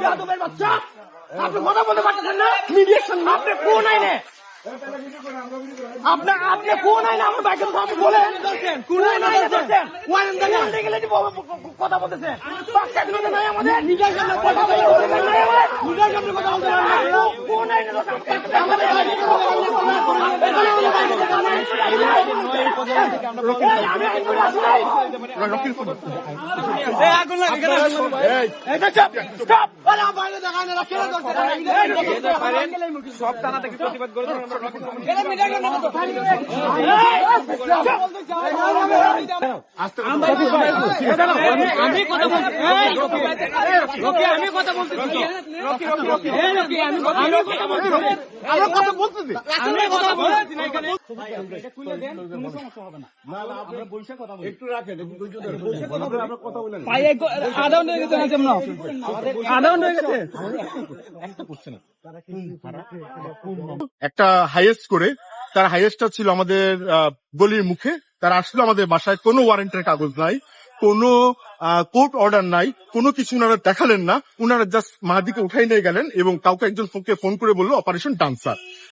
বেয়াদবের বাচ্চা। আপনি কথা বলতে পারতেছেন না। মিডিয়ার আপনি কোন আইনে। আপনার আপনি কোন আইনে আমার বাইকের কথা আপনি বলেন। কোন আইনে কথা বলতেছেন? নাই আমাদের। মিডিয়ার সামনে কথা বলতে নাই আমার মিডিয়ার সামনে কথা বলতে পারেন কোন আইনে আমাদের আমি আইন করে আসি নাই এটা চাপ স্টপ বলা বাইরে দেখায় না কেন ধরছেন সব থানা থেকে প্রতিবাদ করে আমি কথা একটা হাইয়েস্ট করে তার হাইয়েস্টটা ছিল আমাদের গলির মুখে। তারা আসলে আমাদের বাসায় কোনো ওয়ারেন্টের কাগজ নাই, কোনো কোর্ট অর্ডার নাই, কোনো কিছু ওনারা দেখালেন না। ওনারা জাস্ট মাহাদিকে উঠাই নিয়ে গেলেন এবং কাউকে একজন ফোনকে ফোন করে বলল অপারেশন ডান্সার